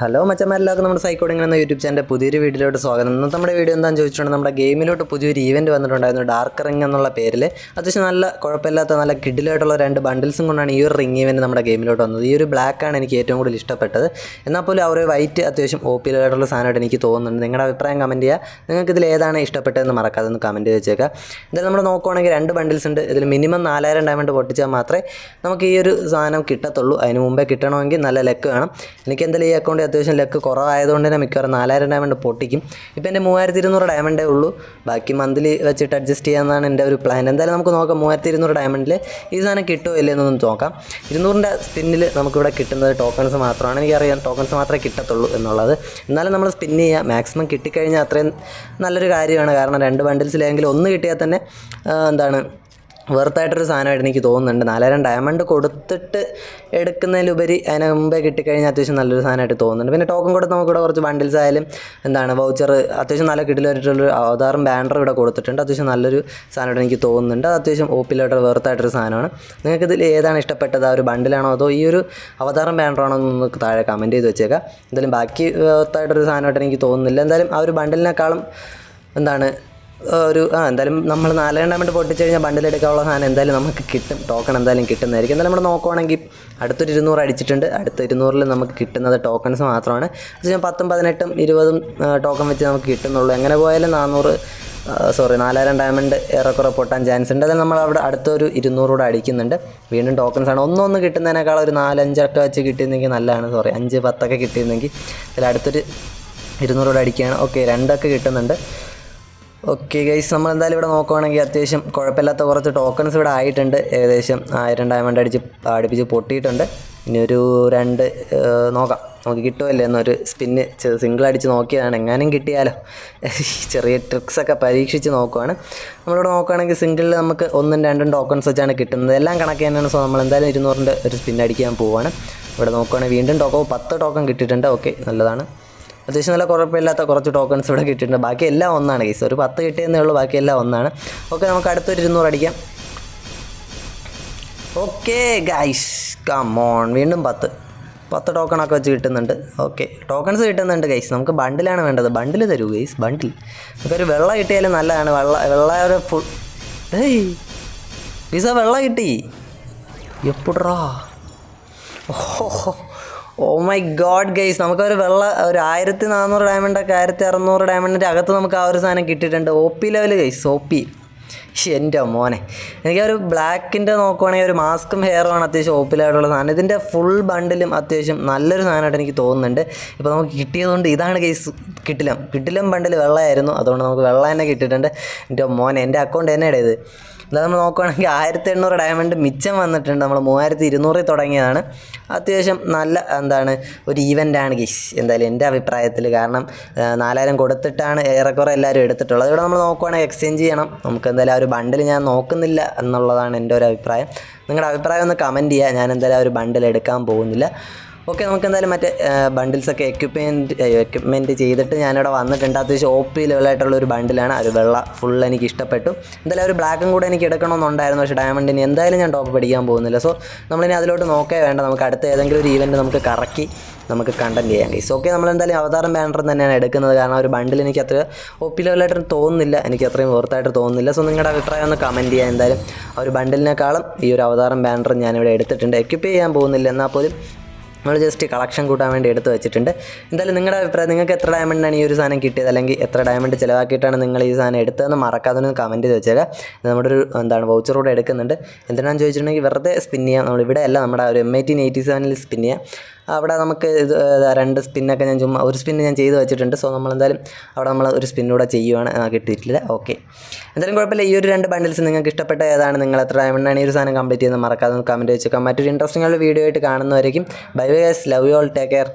Hello മച്ചന്മാരെല്ലാവർക്കും നമ്മുടെ സൈക്കോഡിംഗ് എന്ന YouTube ചാനലിന്റെ പുതിയൊരു വീഡിയോയിലോട്ട് സ്വാഗതം. ഇന്നത്തെ നമ്മുടെ വീഡിയോ എന്താണെന്ന് ചോദിച്ചിട്ടുണ്ടെങ്കിൽ നമ്മുടെ ഗെയിമിലോട്ട് പുതിയൊരു ഈവന്റ് വന്നിട്ടുണ്ടായിരുന്നു ഡാർക്ക് റിംഗ് എന്നുള്ള പേരിൽ അത്യാവശ്യം നല്ല കുഴപ്പമില്ലാത്ത നല്ല കിഡിലായിട്ടുള്ള രണ്ട് ബണ്ടിൽസും കൊണ്ടാണ് ഈ ഒരു റിംഗ് ഈവന്റ് നമ്മുടെ ഗെയിമിലോട്ട് വന്നത്. ഈ ഒരു ബ്ലാക്ക് ആണ് എനിക്ക് ഏറ്റവും കൂടുതൽ ഇഷ്ടപ്പെട്ടത്. എന്നാൽ പോലും അവർ വൈറ്റ് അത്യാവശ്യം ഓപ്പിലായിട്ടുള്ള സാധനമായിട്ട് എനിക്ക് തോന്നുന്നുണ്ട്. നിങ്ങളുടെ അഭിപ്രായം കമന്റ് ചെയ്യുക. നിങ്ങൾക്ക് ഇതിൽ ഏതാണ് ഇഷ്ടപ്പെട്ടതെന്ന് മറക്കാതെ ഒന്ന് കമന്റ് വെച്ചേക്കാം എന്തായാലും നമ്മൾ നോക്കുവാണെങ്കിൽ രണ്ട് ബണ്ടിൽസ് ഉണ്ട്. ഇതിൽ മിനിമം നാലായിരം ഡയമണ്ട് പൊട്ടിച്ചാൽ മാത്രമേ നമുക്ക് ഈ ഒരു സാധനം കിട്ടത്തുള്ളൂ. അതിന് മുമ്പേ കിട്ടണമെങ്കിൽ നല്ല ലക്ക് വേണം. എനിക്ക് എന്തായാലും ഈ അക്കൗണ്ടിൽ അത്യാവശ്യം ലക്ക് കുറവായതുകൊണ്ട് തന്നെ മിക്കവാറും നാലായിരം ഡയമണ്ട് പൊട്ടിക്കും. ഇപ്പോൾ എന്റെ മൂവായിരത്തി ഇരുന്നൂറ് ഡയമണ്ടേ ഉള്ളൂ. ബാക്കി മന്ത്ലി വെച്ചിട്ട് അഡ്ജസ്റ്റ് ചെയ്യാമെന്നാണ് എന്റെ ഒരു പ്ലാൻ എന്തായാലും നമുക്ക് നോക്കാം മൂവായിരത്തി ഇരുന്നൂറ് ഡയമണ്ടിൽ ഈ സാധനം കിട്ടുമോ ഇല്ലെന്നൊന്ന് നോക്കാം. ഇരുന്നൂറിന്റെ സ്പിന്നിൽ നമുക്കിവിടെ കിട്ടുന്നത് ടോക്കൺസ് മാത്രമാണ്. എനിക്കറിയാം ടോക്കൺസ് മാത്രമേ കിട്ടത്തുള്ളൂ എന്നുള്ളത്. എന്നാലും നമ്മൾ സ്പിൻ ചെയ്യുക മാക്സിമം കിട്ടിക്കഴിഞ്ഞാൽ അത്രയും നല്ലൊരു കാര്യമാണ്. കാരണം രണ്ട് ബണ്ടിൽസിലെങ്കിലും ഒന്ന് കിട്ടിയാൽ തന്നെ എന്താണ് വെറുത്തായിട്ടൊരു സാധനമായിട്ട് എനിക്ക് തോന്നുന്നുണ്ട്. നാലായിരം ഡയമണ്ട് കൊടുത്തിട്ട് എടുക്കുന്നതിലുപരി അതിന് മുമ്പേ കിട്ടിക്കഴിഞ്ഞാൽ അത്യാവശ്യം നല്ലൊരു സാധനമായിട്ട് തോന്നുന്നുണ്ട്. പിന്നെ ടോക്കൺ കൊടുത്ത് നമുക്കിവിടെ കുറച്ച് ബണ്ടിൽസ് ആയാലും എന്താണ് വൗച്ചർ അത്യാവശ്യം നല്ല കിട്ടിലായിട്ടുള്ളൊരു അവതാറും ബാനർ ഇവിടെ കൊടുത്തിട്ടുണ്ട്. അത്യാവശ്യം നല്ലൊരു സാധനമായിട്ട് എനിക്ക് തോന്നുന്നുണ്ട്. അത് അത്യാവശ്യം ഓപ്പിലായിട്ട് വെറുത്തായിട്ടൊരു സാധനമാണ്. നിങ്ങൾക്ക് ഇതിൽ ഏതാണ് ഇഷ്ടപ്പെട്ടത്? ആ ഒരു ബണ്ടിലാണോ അതോ ഈ ഒരു അവതാറും ബാനറാണോ എന്ന് താഴെ കമന്റ് ചെയ്ത് വെച്ചേക്കാം. എന്തായാലും ബാക്കി വെറുത്തായിട്ടൊരു സാധനമായിട്ട് എനിക്ക് തോന്നുന്നില്ല. എന്തായാലും ആ ഒരു ബണ്ടിലിനേക്കാളും എന്താണ് ഒരു ആ എന്തായാലും നമ്മൾ നാലായിരം ഡയമണ്ട് പൊട്ടിച്ച് കഴിഞ്ഞാൽ ബണ്ടിലെടുക്കാനുള്ള സാധനം എന്തായാലും നമുക്ക് കിട്ടും. ടോക്കൺ എന്തായാലും കിട്ടുന്നതായിരിക്കും. എന്തായാലും നമ്മൾ നോക്കുവാണെങ്കിൽ അടുത്തൊരു ഇരുന്നൂറ് അടിച്ചിട്ടുണ്ട്. അടുത്ത ഇരുന്നൂറിൽ നമുക്ക് കിട്ടുന്നത് ടോക്കൺസ് മാത്രമാണ്. ഞാൻ പത്തും പതിനെട്ടും ഇരുപതും ടോക്കൺ വെച്ച് നമുക്ക് കിട്ടുന്നുള്ളൂ. എങ്ങനെ പോയാലും നാനൂറ് സോറി നാലായിരം ഡയമണ്ട് ഏറെക്കുറെ പൊട്ടാൻ ചാൻസ് ഉണ്ട്. അതിൽ നമ്മൾ അവിടെ അടുത്തൊരു ഇരുന്നൂറൂടെ അടിക്കുന്നുണ്ട്. വീണ്ടും ടോക്കൺസ് ആണ്. ഒന്നൊന്ന് കിട്ടുന്നതിനേക്കാൾ ഒരു നാലഞ്ചൊക്കെ വെച്ച് കിട്ടിയിരുന്നെങ്കിൽ നല്ലതാണ്. സോറി അഞ്ച് പത്തൊക്കെ കിട്ടിയിരുന്നെങ്കിൽ. അതിൽ അടുത്തൊരു ഇരുന്നൂറൂടെ അടിക്കുകയാണ്. ഓക്കെ രണ്ടൊക്കെ കിട്ടുന്നുണ്ട്. ഓക്കെ ഗൈസ് നമ്മൾ എന്തായാലും ഇവിടെ നോക്കുവാണെങ്കിൽ അത്യാവശ്യം കുഴപ്പമില്ലാത്ത കുറച്ച് ടോക്കൺസ് ഇവിടെ ആയിട്ടുണ്ട്. ഏകദേശം ആയിരം ഡയമണ്ട് അടിച്ച് അടുപ്പിച്ച് പൊട്ടിയിട്ടുണ്ട്. ഇനി ഒരു രണ്ട് നോക്കാം. നമുക്ക് കിട്ടുമല്ലേ എന്നൊരു സ്പിന്ന് സിംഗിൾ അടിച്ച് നോക്കിയതാണ്. എങ്ങാനും കിട്ടിയാലോ? ചെറിയ ട്രിക്സൊക്കെ പരീക്ഷിച്ച് നോക്കുവാണ്. നമ്മളിവിടെ നോക്കുകയാണെങ്കിൽ സിംഗിളിൽ നമുക്ക് ഒന്നും രണ്ടും ടോക്കൺസ് വെച്ചാണ് കിട്ടുന്നത്. എല്ലാം കണക്ക് തന്നെയാണ്. സോ നമ്മൾ എന്തായാലും ഇരുന്നൂറിന്റെ ഒരു സ്പിൻ അടിക്കാൻ പോവാണ്. ഇവിടെ നോക്കുവാണെങ്കിൽ വീണ്ടും ടോക്കൺ പത്ത് ടോക്കൺ കിട്ടിയിട്ടുണ്ട്. ഓക്കെ നല്ലതാണ്. അത്യാവശ്യം നല്ല കുഴപ്പമില്ലാത്ത കുറച്ച് ടോക്കൺസ് ഇവിടെ കിട്ടിയിട്ടുണ്ട്. ബാക്കി എല്ലാം ഒന്നാണ് കേസ് ഒരു പത്ത് കിട്ടിയെന്നേ ഉള്ളൂ ബാക്കി എല്ലാം ഒന്നാണ്. ഓക്കെ നമുക്ക് അടുത്തൊരു ഇരുന്നൂറ് അടിക്കാം. ഓക്കെ ഗൈസ് കമോൺ വീണ്ടും പത്ത്. പത്ത് ടോക്കണൊക്കെ വെച്ച് കിട്ടുന്നുണ്ട്. ഓക്കെ ടോക്കൺസ് കിട്ടുന്നുണ്ട് ഗൈസ് നമുക്ക് ബണ്ടിലാണ് വേണ്ടത്. ബണ്ടിൽ തരൂ ഗൈസ് ബണ്ടിൽ നമുക്കൊരു വെള്ളം കിട്ടിയാലും നല്ലതാണ്. വെള്ള വെള്ള ഒരു ഫുൾ ഏയ് വിസ വെള്ളം കിട്ടി. എപ്പോഴാ ഓ മൈ ഗോഡ് ഗൈസ് നമുക്കൊരു വെള്ള ഒരു ആയിരത്തി നാനൂറ് ഡയമണ്ടൊക്കെ ആയിരത്തി അറുന്നൂറ് ഡയമണ്ടിന്റെ അകത്ത് നമുക്ക് ആ ഒരു സാധനം കിട്ടിയിട്ടുണ്ട്. O P level guys O P എന്റെ മോനെ. എനിക്ക് ഒരു ബ്ലാക്കിന്റെ നോക്കുവാണെങ്കിൽ ഒരു മാസ്കും ഹെയറുമാണ് അത്യാവശ്യം ഓപ്പിലായിട്ടുള്ള സാധനം. ഇതിന്റെ ഫുൾ ബണ്ടിലും അത്യാവശ്യം നല്ലൊരു സാധനമായിട്ട് എനിക്ക് തോന്നുന്നുണ്ട്. ഇപ്പോൾ നമുക്ക് കിട്ടിയതുകൊണ്ട് ഇതാണ് കേസ് കിട്ടിലം. കിട്ടിലം ബണ്ടിൽ വെള്ളമായിരുന്നു അതുകൊണ്ട് നമുക്ക് വെള്ളം തന്നെ കിട്ടിയിട്ടുണ്ട്. എന്റെ മോനെ എന്റെ അക്കൗണ്ട് തന്നെയാണ് ഇത്. എന്താ നമ്മൾ നോക്കുകയാണെങ്കിൽ ആയിരത്തി എണ്ണൂറ് ഡയമണ്ട് മിച്ചം വന്നിട്ടുണ്ട്. നമ്മൾ മൂവായിരത്തി ഇരുന്നൂറിൽ തുടങ്ങിയതാണ്. അത്യാവശ്യം നല്ല എന്താണ് ഒരു ഈവന്റാണ് ഗിഷ്. എന്തായാലും എന്റെ അഭിപ്രായത്തിൽ കാരണം നാലായിരം കൊടുത്തിട്ടാണ് ഏറെക്കുറെ എല്ലാവരും എടുത്തിട്ടുള്ളത്. ഇവിടെ നമ്മൾ നോക്കുകയാണെങ്കിൽ എക്സ്ചേഞ്ച് ചെയ്യണം. നമുക്ക് എന്തായാലും ആ ഒരു ബണ്ടിൽ ഞാൻ നോക്കുന്നില്ല എന്നുള്ളതാണ് എന്റെ ഒരു അഭിപ്രായം. നിങ്ങളുടെ അഭിപ്രായം ഒന്ന് കമന്റ് ചെയ്യുക. ഞാൻ എന്തായാലും ആ ഒരു ബണ്ടിൽ എടുക്കാൻ പോകുന്നില്ല. ഓക്കെ നമുക്ക് എന്തായാലും മറ്റേ ബണ്ടിൽസൊക്കെ എക്യുപ്മെന്റ് എക്യുപ്മെന്റ് ചെയ്തിട്ട് ഞാനിവിടെ വന്നിട്ടുണ്ട്. അത് ലെവലായിട്ടുള്ള ഒരു ബണ്ടിലാണ്. ഒരു വെള്ള ഫുൾ എനിക്ക് ഇഷ്ടപ്പെട്ടു എന്തായാലും ഒരു ബ്ലാക്കും കൂടെ എനിക്ക് എടുക്കണമെന്നുണ്ടായിരുന്നു. പക്ഷേ ഡയമണ്ടിന് എന്തായാലും ഞാൻ ടോപ്പ് പഠിക്കാൻ പോകുന്നില്ല. സോ നമ്മളിനി അതിലോട്ട് നോക്കേ വേണ്ട. നമുക്ക് അടുത്ത ഏതെങ്കിലും ഒരു ഈവന്റ് നമുക്ക് കറക്കി നമുക്ക് കണ്ടന്റ് ചെയ്യാം ഗൈസ് ഓക്കെ നമ്മൾ എന്തായാലും അവതാരം ബാനർ തന്നെയാണ് എടുക്കുന്നത്. കാരണം ഒരു ബണ്ടിൽ എനിക്ക് അത്ര ഒ പി ലെവലായിട്ട് തോന്നുന്നില്ല. എനിക്ക് അത്രയും വെറുതായിട്ട് തോന്നുന്നില്ല. സോ നിങ്ങളുടെ അഭിപ്രായം ഒന്ന് കമന്റ് ചെയ്യാം എന്തായാലും. ആ ഒരു ബണ്ടിലിനേക്കാളും ഈ ഒരു അവതാരം ബാനർ ഞാനിവിടെ എടുത്തിട്ടുണ്ട്. എക്യുപ്പ് ചെയ്യാൻ പോകുന്നില്ല. എന്നാൽ പോലും നമ്മൾ ജസ്റ്റ് കളക്ഷൻ കൂട്ടാൻ വേണ്ടി എടുത്ത് വെച്ചിട്ടുണ്ട്. എന്തായാലും നിങ്ങളുടെ അഭിപ്രായം നിങ്ങൾക്ക് എത്ര ഡയമണ്ടാണ് ഈ ഒരു സാധനം കിട്ടിയത്? അല്ലെങ്കിൽ എത്ര ഡയമണ്ട് ചിലവാക്കിയിട്ടാണ് നിങ്ങൾ ഈ സാധനം എടുത്തതെന്ന് മറക്കാതെ ഒന്ന് കമന്റ് ചെയ്ത് വെച്ചേക്കാം. ഇത് നമ്മുടെ ഒരു എന്താണ് വൗച്ചർ കൂടെ എടുക്കുന്നുണ്ട്. എന്തിനാണെന്ന് ചോദിച്ചിട്ടുണ്ടെങ്കിൽ വെറുതെ സ്പിൻ ചെയ്യാം. നമ്മൾ ഇവിടെ അല്ല നമ്മുടെ ഒരു എം എയ്റ്റീൻ എയ്റ്റി സെവനിൽ സ്പിൻ ചെയ്യാം. അവിടെ നമുക്ക് രണ്ട് സ്പിന്നൊക്കെ ഞാൻ ചുമ്മാ ഒരു സ്പിന്ന് ഞാൻ ചെയ്ത് വെച്ചിട്ടുണ്ട്. സോ നമ്മൾ എന്തായാലും അവിടെ നമ്മൾ ഒരു സ്പിന്നൂടെ ചെയ്യുവാണ് കിട്ടിയിട്ടില്ല. ഓക്കെ. എന്തായാലും കുഴപ്പമില്ല. ഈ ഒരു രണ്ട് ബണ്ടിൽസ് നിങ്ങൾക്ക് ഇഷ്ടപ്പെട്ട ഏതാണ് നിങ്ങൾ എത്ര ഡയമണ്ടാണ് ഈ ഒരു സാധനം കംപ്ലീറ്റ് ചെയ്യുന്നത് മറക്കാതെ കമന്റ് വെച്ചേക്കാം. മറ്റൊരു ഇൻട്രസ്റ്റിംഗ് ആയിട്ടുള്ള വീഡിയോ ആയിട്ട് കാണുന്നവരേക്കും. Bye bye guys love you all take care